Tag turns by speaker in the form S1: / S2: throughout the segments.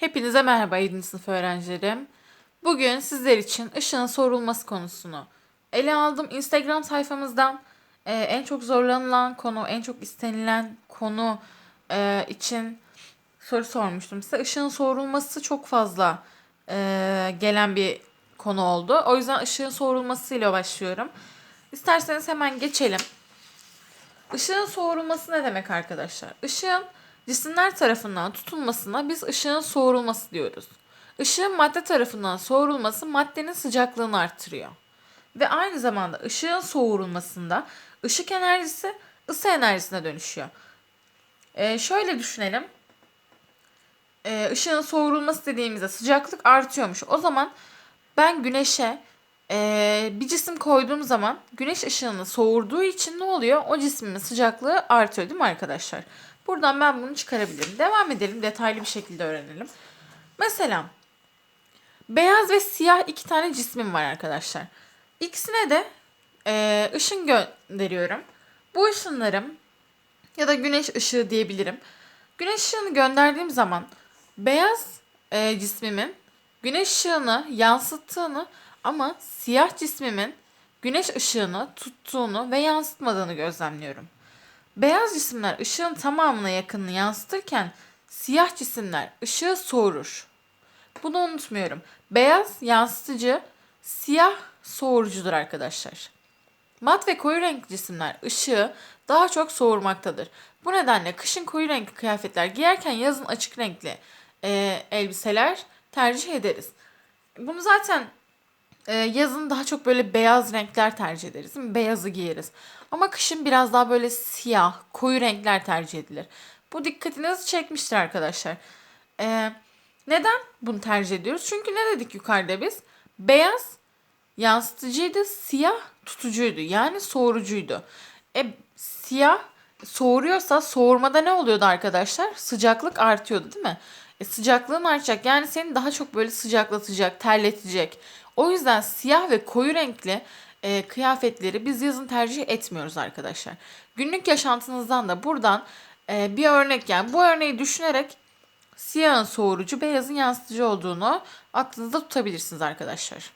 S1: Hepinize merhaba 7. sınıf öğrencilerim. Bugün sizler için ışığın sorulması konusunu ele aldım. Instagram sayfamızdan e, en çok zorlanılan konu, en çok istenilen konu e, için soru sormuştum size. Işığın sorulması çok fazla e, gelen bir konu oldu. O yüzden ışığın sorulmasıyla başlıyorum. İsterseniz hemen geçelim. Işığın soğurulması ne demek arkadaşlar? Işığın cisimler tarafından tutulmasına biz ışığın soğurulması diyoruz. Işığın madde tarafından soğurulması maddenin sıcaklığını artırıyor. Ve aynı zamanda ışığın soğurulmasında ışık enerjisi ısı enerjisine dönüşüyor. Ee, şöyle düşünelim. Ee, ışığın soğurulması dediğimizde sıcaklık artıyormuş. O zaman ben güneşe ee, bir cisim koyduğum zaman güneş ışığını soğurduğu için ne oluyor? O cismin sıcaklığı artıyor değil mi arkadaşlar? Buradan ben bunu çıkarabilirim. Devam edelim detaylı bir şekilde öğrenelim. Mesela beyaz ve siyah iki tane cismim var arkadaşlar. İkisine de e, ışın gönderiyorum. Bu ışınlarım ya da güneş ışığı diyebilirim. Güneş ışığını gönderdiğim zaman beyaz e, cismimin güneş ışığını yansıttığını ama siyah cismimin güneş ışığını tuttuğunu ve yansıtmadığını gözlemliyorum. Beyaz cisimler ışığın tamamına yakınını yansıtırken siyah cisimler ışığı soğurur. Bunu unutmuyorum. Beyaz yansıtıcı, siyah soğurucudur arkadaşlar. Mat ve koyu renkli cisimler ışığı daha çok soğurmaktadır. Bu nedenle kışın koyu renkli kıyafetler giyerken yazın açık renkli e, elbiseler tercih ederiz. Bunu zaten ee, yazın daha çok böyle beyaz renkler tercih ederiz. Beyazı giyeriz. Ama kışın biraz daha böyle siyah, koyu renkler tercih edilir. Bu dikkatinizi çekmiştir arkadaşlar. Ee, neden bunu tercih ediyoruz? Çünkü ne dedik yukarıda biz? Beyaz yansıtıcıydı, siyah tutucuydu. Yani soğurucuydu. E, siyah soğuruyorsa soğurmada ne oluyordu arkadaşlar? Sıcaklık artıyordu değil mi? E, sıcaklığın artacak. Yani seni daha çok böyle sıcaklatacak, terletecek o yüzden siyah ve koyu renkli e, kıyafetleri biz yazın tercih etmiyoruz arkadaşlar. Günlük yaşantınızdan da buradan e, bir örnek yani bu örneği düşünerek siyahın soğurucu, beyazın yansıtıcı olduğunu aklınızda tutabilirsiniz arkadaşlar.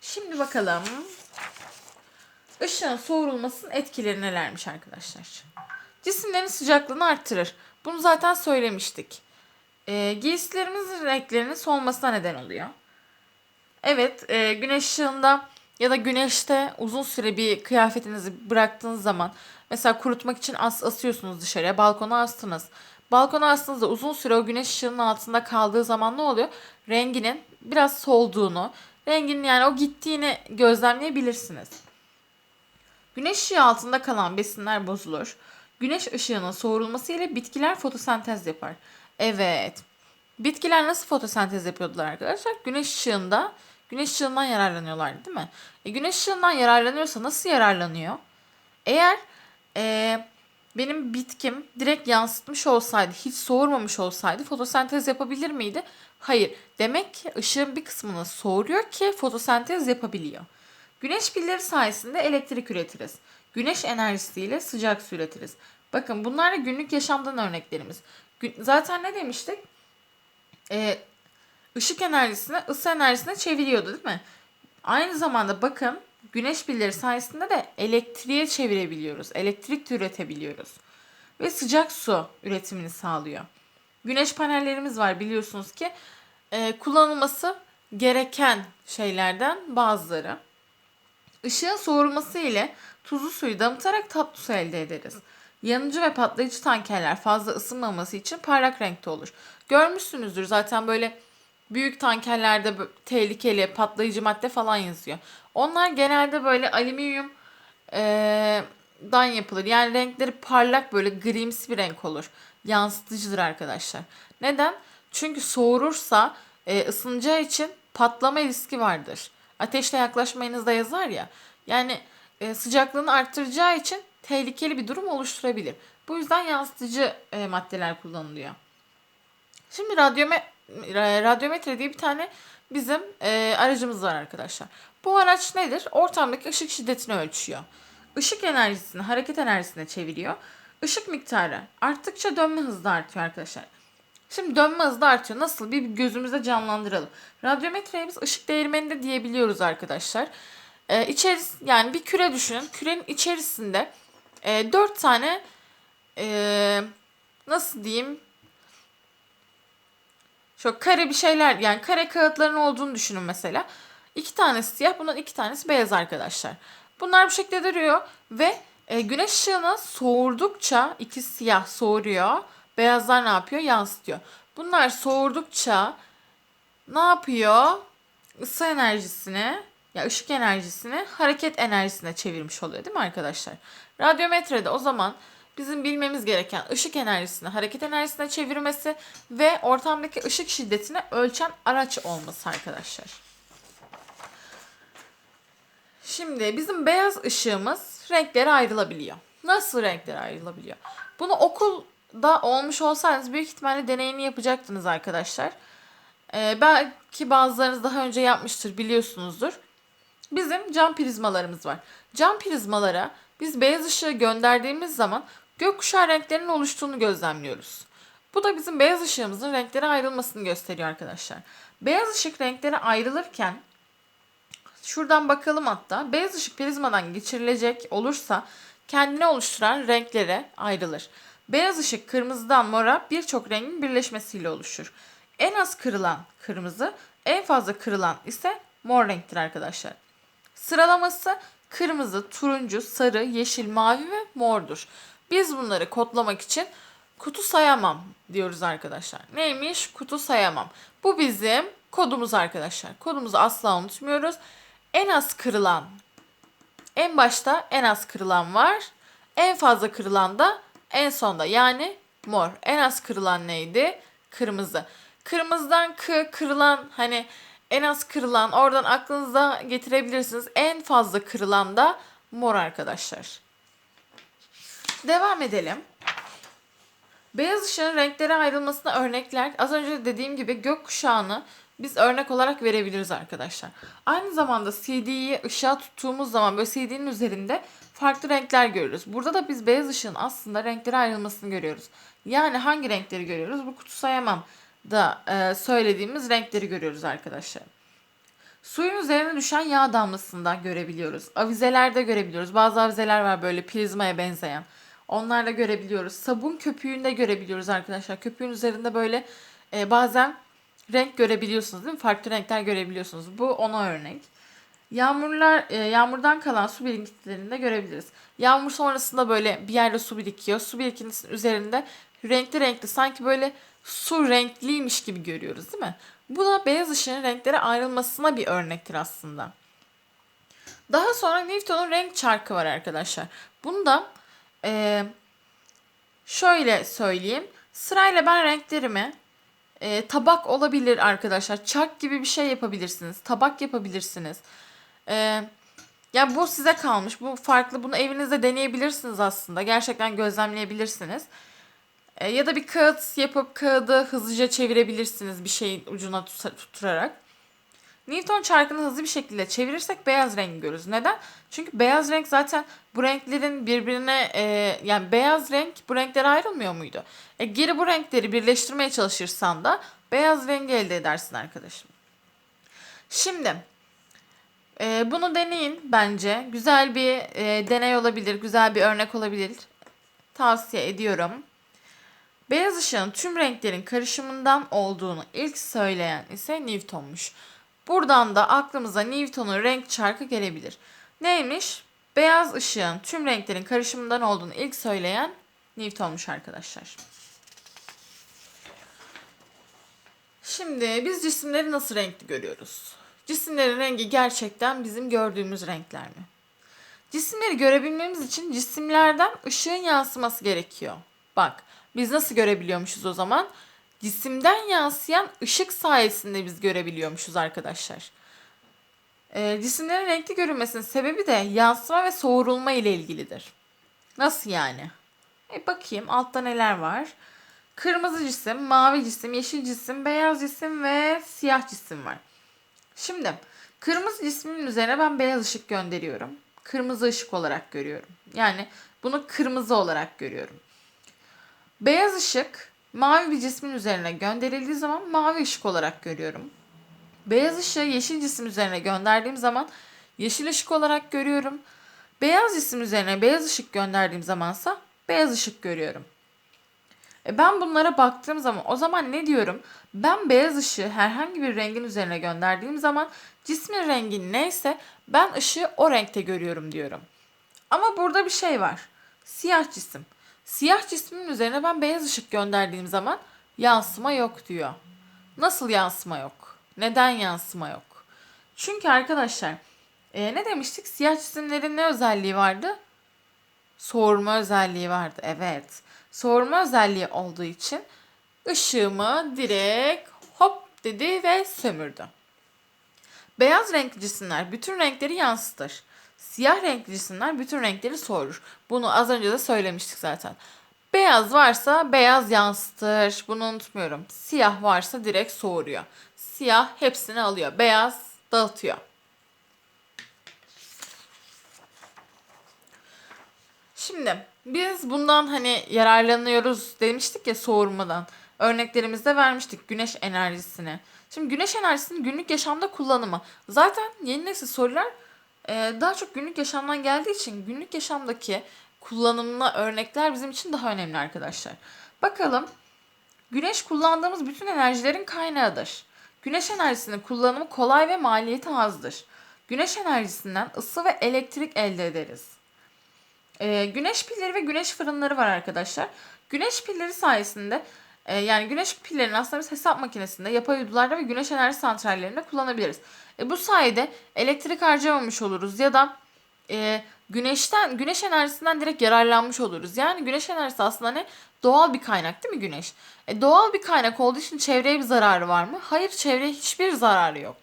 S1: Şimdi bakalım ışığın soğurulmasının etkileri nelermiş arkadaşlar. Cisimlerin sıcaklığını arttırır. Bunu zaten söylemiştik. E, giysilerimizin renklerinin solmasına neden oluyor. Evet, e, güneş ışığında ya da güneşte uzun süre bir kıyafetinizi bıraktığınız zaman mesela kurutmak için as asıyorsunuz dışarıya, balkona astınız. Balkona astığınızda uzun süre o güneş ışığının altında kaldığı zaman ne oluyor? Renginin biraz solduğunu, renginin yani o gittiğini gözlemleyebilirsiniz. Güneş ışığı altında kalan besinler bozulur. Güneş ışığının soğurulması ile bitkiler fotosentez yapar. Evet. Bitkiler nasıl fotosentez yapıyordular arkadaşlar? Güneş ışığında Güneş ışığından yararlanıyorlar değil mi? E, güneş ışığından yararlanıyorsa nasıl yararlanıyor? Eğer e, benim bitkim direkt yansıtmış olsaydı, hiç soğurmamış olsaydı fotosentez yapabilir miydi? Hayır. Demek ki ışığın bir kısmını soğuruyor ki fotosentez yapabiliyor. Güneş pilleri sayesinde elektrik üretiriz. Güneş enerjisiyle sıcak su üretiriz. Bakın bunlar da günlük yaşamdan örneklerimiz. Zaten ne demiştik? Ee, ışık enerjisini ısı enerjisine çeviriyordu değil mi? Aynı zamanda bakın güneş pilleri sayesinde de elektriğe çevirebiliyoruz. Elektrik de üretebiliyoruz. Ve sıcak su üretimini sağlıyor. Güneş panellerimiz var biliyorsunuz ki e, kullanılması gereken şeylerden bazıları. Işığın soğurması ile tuzlu suyu damıtarak tatlı su elde ederiz. Yanıcı ve patlayıcı tankerler fazla ısınmaması için parlak renkte olur. Görmüşsünüzdür zaten böyle büyük tankerlerde tehlikeli patlayıcı madde falan yazıyor. Onlar genelde böyle alüminyum e, dan yapılır. Yani renkleri parlak böyle grimsi bir renk olur. Yansıtıcıdır arkadaşlar. Neden? Çünkü soğurursa e, ısınacağı için patlama riski vardır. Ateşle yaklaşmayınız da yazar ya. Yani e, sıcaklığını arttıracağı için tehlikeli bir durum oluşturabilir. Bu yüzden yansıtıcı e, maddeler kullanılıyor. Şimdi radyome radyometre diye bir tane bizim e, aracımız var arkadaşlar. Bu araç nedir? Ortamdaki ışık şiddetini ölçüyor. Işık enerjisini hareket enerjisine çeviriyor. Işık miktarı arttıkça dönme hızı da artıyor arkadaşlar. Şimdi dönme hızı da artıyor. Nasıl? Bir gözümüzde canlandıralım. Radyometreye biz ışık değirmeni de diyebiliyoruz arkadaşlar. Ee, içeris yani bir küre düşünün. Kürenin içerisinde e, 4 tane e, nasıl diyeyim Şöyle kare bir şeyler yani kare kağıtların olduğunu düşünün mesela. İki tanesi siyah, bundan iki tanesi beyaz arkadaşlar. Bunlar bu şekilde duruyor ve e, güneş ışığını soğurdukça iki siyah soğuruyor. Beyazlar ne yapıyor? Yansıtıyor. Bunlar soğurdukça ne yapıyor? Isı enerjisini ya ışık enerjisini hareket enerjisine çevirmiş oluyor değil mi arkadaşlar? Radyometrede o zaman bizim bilmemiz gereken ışık enerjisini hareket enerjisine çevirmesi ve ortamdaki ışık şiddetini ölçen araç olması arkadaşlar. Şimdi bizim beyaz ışığımız renklere ayrılabiliyor. Nasıl renklere ayrılabiliyor? Bunu okulda olmuş olsaydınız büyük ihtimalle deneyini yapacaktınız arkadaşlar. Ee, belki bazılarınız daha önce yapmıştır biliyorsunuzdur. Bizim cam prizmalarımız var. Cam prizmalara biz beyaz ışığı gönderdiğimiz zaman gökkuşağı renklerinin oluştuğunu gözlemliyoruz. Bu da bizim beyaz ışığımızın renklere ayrılmasını gösteriyor arkadaşlar. Beyaz ışık renklere ayrılırken şuradan bakalım hatta beyaz ışık prizmadan geçirilecek olursa kendini oluşturan renklere ayrılır. Beyaz ışık kırmızıdan mora birçok rengin birleşmesiyle oluşur. En az kırılan kırmızı, en fazla kırılan ise mor renktir arkadaşlar. Sıralaması kırmızı, turuncu, sarı, yeşil, mavi ve mordur. Biz bunları kodlamak için kutu sayamam diyoruz arkadaşlar. Neymiş? Kutu sayamam. Bu bizim kodumuz arkadaşlar. Kodumuzu asla unutmuyoruz. En az kırılan en başta en az kırılan var. En fazla kırılan da en sonda yani mor. En az kırılan neydi? Kırmızı. Kırmızıdan k kırılan hani en az kırılan oradan aklınıza getirebilirsiniz. En fazla kırılan da mor arkadaşlar. Devam edelim. Beyaz ışığın renklere ayrılmasına örnekler az önce dediğim gibi gökkuşağını biz örnek olarak verebiliriz arkadaşlar. Aynı zamanda CD'yi ışığa tuttuğumuz zaman böyle CD'nin üzerinde farklı renkler görürüz. Burada da biz beyaz ışığın aslında renklere ayrılmasını görüyoruz. Yani hangi renkleri görüyoruz? Bu kutu sayamam da e, söylediğimiz renkleri görüyoruz arkadaşlar. Suyun üzerine düşen yağ damlasını da görebiliyoruz. Avizelerde görebiliyoruz. Bazı avizeler var böyle prizmaya benzeyen. Onlarla görebiliyoruz. Sabun köpüğünde görebiliyoruz arkadaşlar. Köpüğün üzerinde böyle e, bazen renk görebiliyorsunuz değil mi? Farklı renkler görebiliyorsunuz. Bu ona örnek. Yağmurlar, e, yağmurdan kalan su birikintilerini de görebiliriz. Yağmur sonrasında böyle bir yerde su birikiyor. Su birikintisinin üzerinde renkli renkli sanki böyle su renkliymiş gibi görüyoruz değil mi? Bu da beyaz ışığın renklere ayrılmasına bir örnektir aslında. Daha sonra Newton'un renk çarkı var arkadaşlar. Bunda e, şöyle söyleyeyim. Sırayla ben renklerimi e, tabak olabilir arkadaşlar. Çark gibi bir şey yapabilirsiniz. Tabak yapabilirsiniz. E, yani bu size kalmış. Bu farklı. Bunu evinizde deneyebilirsiniz aslında. Gerçekten gözlemleyebilirsiniz. E, ya da bir kağıt yapıp kağıdı hızlıca çevirebilirsiniz bir şeyin ucuna tutturarak. Newton çarkını hızlı bir şekilde çevirirsek beyaz rengi görürüz. Neden? Çünkü beyaz renk zaten bu renklerin birbirine e, yani beyaz renk bu renklere ayrılmıyor muydu? E, geri bu renkleri birleştirmeye çalışırsan da beyaz rengi elde edersin arkadaşım. Şimdi e, bunu deneyin bence. Güzel bir e, deney olabilir, güzel bir örnek olabilir. Tavsiye ediyorum. Beyaz ışığın tüm renklerin karışımından olduğunu ilk söyleyen ise Newton'muş. Buradan da aklımıza Newton'un renk çarkı gelebilir. Neymiş? Beyaz ışığın tüm renklerin karışımından olduğunu ilk söyleyen Newton'muş arkadaşlar. Şimdi biz cisimleri nasıl renkli görüyoruz? Cisimlerin rengi gerçekten bizim gördüğümüz renkler mi? Cisimleri görebilmemiz için cisimlerden ışığın yansıması gerekiyor. Bak, biz nasıl görebiliyormuşuz o zaman? Cisimden yansıyan ışık sayesinde biz görebiliyormuşuz arkadaşlar. E, cisimlerin renkli görünmesinin sebebi de yansıma ve soğurulma ile ilgilidir. Nasıl yani? E bakayım altta neler var. Kırmızı cisim, mavi cisim, yeşil cisim, beyaz cisim ve siyah cisim var. Şimdi kırmızı cismin üzerine ben beyaz ışık gönderiyorum. Kırmızı ışık olarak görüyorum. Yani bunu kırmızı olarak görüyorum. Beyaz ışık mavi bir cismin üzerine gönderildiği zaman mavi ışık olarak görüyorum. Beyaz ışığı yeşil cisim üzerine gönderdiğim zaman yeşil ışık olarak görüyorum. Beyaz cisim üzerine beyaz ışık gönderdiğim zamansa beyaz ışık görüyorum. E ben bunlara baktığım zaman o zaman ne diyorum? Ben beyaz ışığı herhangi bir rengin üzerine gönderdiğim zaman cismin rengi neyse ben ışığı o renkte görüyorum diyorum. Ama burada bir şey var. Siyah cisim. Siyah cismin üzerine ben beyaz ışık gönderdiğim zaman yansıma yok diyor. Nasıl yansıma yok? Neden yansıma yok? Çünkü arkadaşlar e, ne demiştik? Siyah cisimlerin ne özelliği vardı? Soğurma özelliği vardı. Evet. Soğurma özelliği olduğu için ışığımı direkt hop dedi ve sömürdü. Beyaz renkli cisimler bütün renkleri yansıtır. Siyah renkli cisimler bütün renkleri soğurur. Bunu az önce de söylemiştik zaten. Beyaz varsa beyaz yansıtır. Bunu unutmuyorum. Siyah varsa direkt soğuruyor. Siyah hepsini alıyor. Beyaz dağıtıyor. Şimdi biz bundan hani yararlanıyoruz demiştik ya soğurmadan. Örneklerimizde vermiştik güneş enerjisini. Şimdi güneş enerjisinin günlük yaşamda kullanımı. Zaten yeni nesil sorular daha çok günlük yaşamdan geldiği için günlük yaşamdaki kullanımına örnekler bizim için daha önemli arkadaşlar. Bakalım güneş kullandığımız bütün enerjilerin kaynağıdır. Güneş enerjisinin kullanımı kolay ve maliyeti azdır. Güneş enerjisinden ısı ve elektrik elde ederiz. Ee, güneş pilleri ve güneş fırınları var arkadaşlar. Güneş pilleri sayesinde e, yani güneş pillerini aslında biz hesap makinesinde, yapay uydularda ve güneş enerji santrallerinde kullanabiliriz. E, bu sayede elektrik harcamamış oluruz ya da e, güneşten güneş enerjisinden direkt yararlanmış oluruz. Yani güneş enerjisi aslında ne? Doğal bir kaynak değil mi güneş? E, doğal bir kaynak olduğu için çevreye bir zararı var mı? Hayır çevreye hiçbir zararı yok.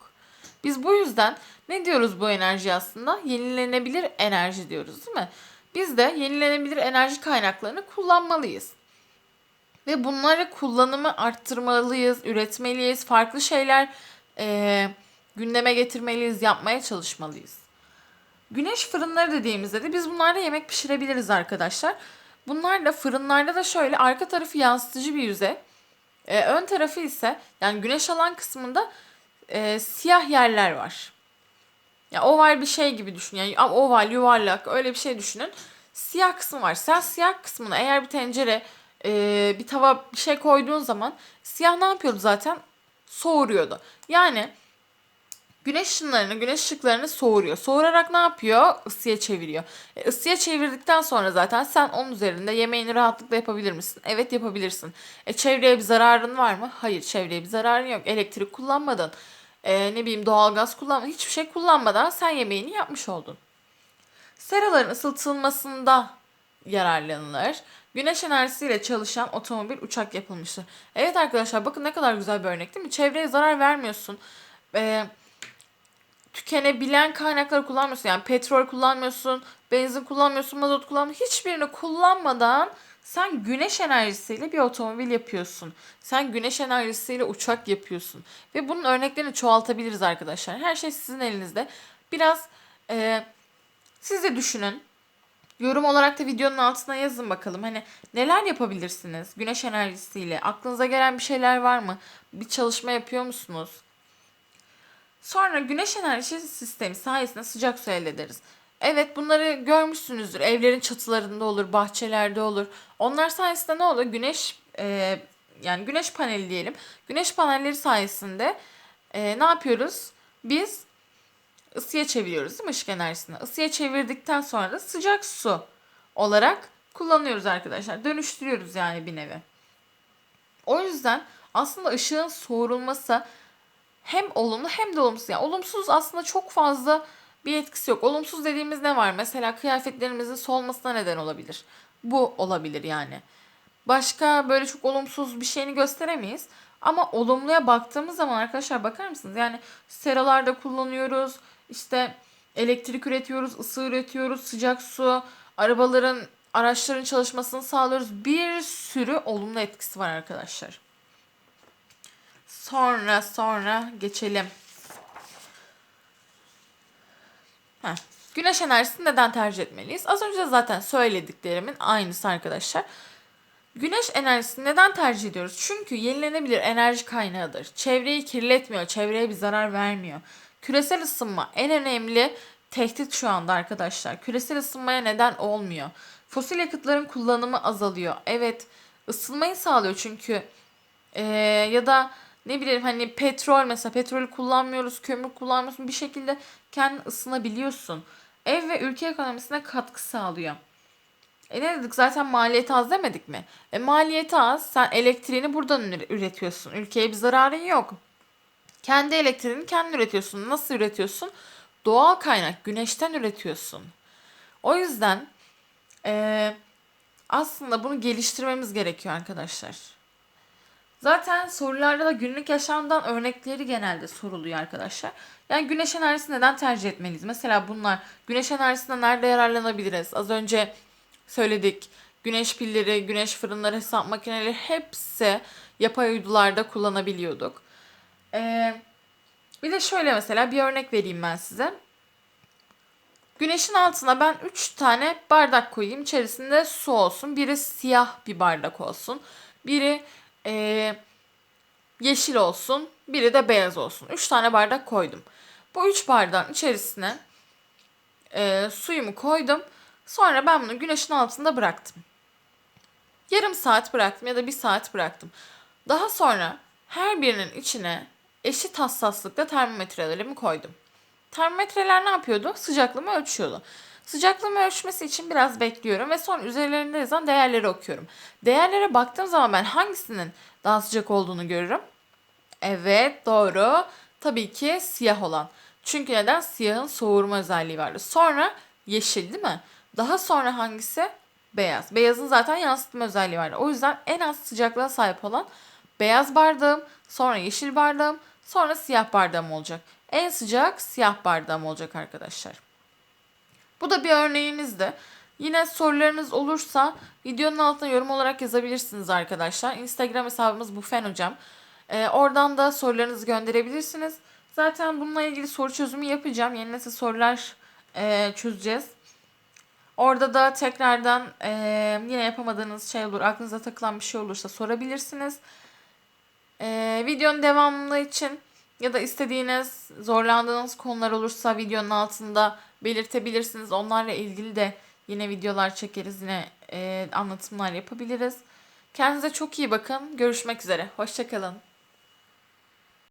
S1: Biz bu yüzden ne diyoruz bu enerji aslında? Yenilenebilir enerji diyoruz değil mi? Biz de yenilenebilir enerji kaynaklarını kullanmalıyız. Ve bunları kullanımı arttırmalıyız, üretmeliyiz, farklı şeyler e, gündeme getirmeliyiz, yapmaya çalışmalıyız. Güneş fırınları dediğimizde de biz bunlarla yemek pişirebiliriz arkadaşlar. Bunlar da fırınlarda da şöyle arka tarafı yansıtıcı bir yüzey. E, ön tarafı ise yani güneş alan kısmında e, siyah yerler var. Ya oval bir şey gibi düşün. Yani oval, yuvarlak öyle bir şey düşünün. Siyah kısmı var. Sen siyah kısmına eğer bir tencere, e, bir tava bir şey koyduğun zaman siyah ne yapıyordu zaten? Soğuruyordu. Yani güneş ışınlarını, güneş ışıklarını soğuruyor. Soğurarak ne yapıyor? Isıya çeviriyor. E, ısıya çevirdikten sonra zaten sen onun üzerinde yemeğini rahatlıkla yapabilir misin? Evet yapabilirsin. E, çevreye bir zararın var mı? Hayır çevreye bir zararın yok. Elektrik kullanmadın. E, ne bileyim doğalgaz kullanmadın. Hiçbir şey kullanmadan sen yemeğini yapmış oldun. Seraların ısıtılmasında yararlanılır. Güneş enerjisiyle çalışan otomobil uçak yapılmıştır. Evet arkadaşlar bakın ne kadar güzel bir örnek değil mi? Çevreye zarar vermiyorsun. Ee, tükenebilen kaynakları kullanmıyorsun. Yani petrol kullanmıyorsun, benzin kullanmıyorsun, mazot kullanmıyorsun. Hiçbirini kullanmadan sen güneş enerjisiyle bir otomobil yapıyorsun. Sen güneş enerjisiyle uçak yapıyorsun. Ve bunun örneklerini çoğaltabiliriz arkadaşlar. Her şey sizin elinizde. Biraz e, siz de düşünün. Yorum olarak da videonun altına yazın bakalım. Hani neler yapabilirsiniz güneş enerjisiyle? Aklınıza gelen bir şeyler var mı? Bir çalışma yapıyor musunuz? Sonra güneş enerji sistemi sayesinde sıcak su elde ederiz. Evet bunları görmüşsünüzdür. Evlerin çatılarında olur, bahçelerde olur. Onlar sayesinde ne olur? Güneş e, yani güneş paneli diyelim. Güneş panelleri sayesinde e, ne yapıyoruz? Biz ısıya çeviriyoruz değil mi ışık enerjisini? Isıya çevirdikten sonra da sıcak su olarak kullanıyoruz arkadaşlar. Dönüştürüyoruz yani bir nevi. O yüzden aslında ışığın soğurulması hem olumlu hem de olumsuz. Yani olumsuz aslında çok fazla bir etkisi yok. Olumsuz dediğimiz ne var? Mesela kıyafetlerimizin solmasına neden olabilir. Bu olabilir yani. Başka böyle çok olumsuz bir şeyini gösteremeyiz. Ama olumluya baktığımız zaman arkadaşlar bakar mısınız? Yani seralarda kullanıyoruz. İşte elektrik üretiyoruz, ısı üretiyoruz, sıcak su, arabaların, araçların çalışmasını sağlıyoruz. Bir sürü olumlu etkisi var arkadaşlar. Sonra sonra geçelim. Heh. Güneş enerjisini neden tercih etmeliyiz? Az önce zaten söylediklerimin aynısı arkadaşlar. Güneş enerjisini neden tercih ediyoruz? Çünkü yenilenebilir enerji kaynağıdır. Çevreyi kirletmiyor, çevreye bir zarar vermiyor. Küresel ısınma en önemli tehdit şu anda arkadaşlar. Küresel ısınmaya neden olmuyor. Fosil yakıtların kullanımı azalıyor. Evet, ısınmayı sağlıyor çünkü ee, ya da ne bileyim hani petrol mesela petrolü kullanmıyoruz, kömür kullanmıyorsun bir şekilde kendin ısınabiliyorsun. Ev ve ülke ekonomisine katkı sağlıyor. E ne dedik zaten maliyeti az demedik mi? E maliyeti az sen elektriğini buradan üre- üretiyorsun. Ülkeye bir zararın yok. Kendi elektriğini kendin üretiyorsun. Nasıl üretiyorsun? Doğal kaynak güneşten üretiyorsun. O yüzden e, aslında bunu geliştirmemiz gerekiyor arkadaşlar. Zaten sorularda da günlük yaşamdan örnekleri genelde soruluyor arkadaşlar. Yani güneş enerjisi neden tercih etmeliyiz? Mesela bunlar güneş enerjisinden nerede yararlanabiliriz? Az önce söyledik. Güneş pilleri, güneş fırınları, hesap makineleri hepsi yapay uydularda kullanabiliyorduk. Ee, bir de şöyle mesela bir örnek vereyim ben size. Güneşin altına ben 3 tane bardak koyayım. İçerisinde su olsun. Biri siyah bir bardak olsun. Biri eee, yeşil olsun. Biri de beyaz olsun. 3 tane bardak koydum. Bu 3 bardağın içerisine eee, suyumu koydum. Sonra ben bunu güneşin altında bıraktım. Yarım saat bıraktım ya da bir saat bıraktım. Daha sonra her birinin içine eşit hassaslıkta termometrelerimi koydum. Termometreler ne yapıyordu? Sıcaklığımı ölçüyordu. Sıcaklığımı ölçmesi için biraz bekliyorum ve sonra üzerlerinde yazan değerleri okuyorum. Değerlere baktığım zaman ben hangisinin daha sıcak olduğunu görürüm. Evet doğru. Tabii ki siyah olan. Çünkü neden? Siyahın soğurma özelliği vardı. Sonra yeşil değil mi? Daha sonra hangisi? Beyaz. Beyazın zaten yansıtma özelliği vardı. O yüzden en az sıcaklığa sahip olan beyaz bardağım, sonra yeşil bardağım, sonra siyah bardağım olacak. En sıcak siyah bardağım olacak arkadaşlar. Bu da bir örneğimizdi. Yine sorularınız olursa videonun altına yorum olarak yazabilirsiniz arkadaşlar. Instagram hesabımız Bufen Hocam. Ee, oradan da sorularınızı gönderebilirsiniz. Zaten bununla ilgili soru çözümü yapacağım. Yeni nesil sorular e, çözeceğiz. Orada da tekrardan e, yine yapamadığınız şey olur, aklınıza takılan bir şey olursa sorabilirsiniz. E, videonun devamlı için ya da istediğiniz, zorlandığınız konular olursa videonun altında belirtebilirsiniz. Onlarla ilgili de yine videolar çekeriz, yine e, anlatımlar yapabiliriz. Kendinize çok iyi bakın. Görüşmek üzere. Hoşçakalın.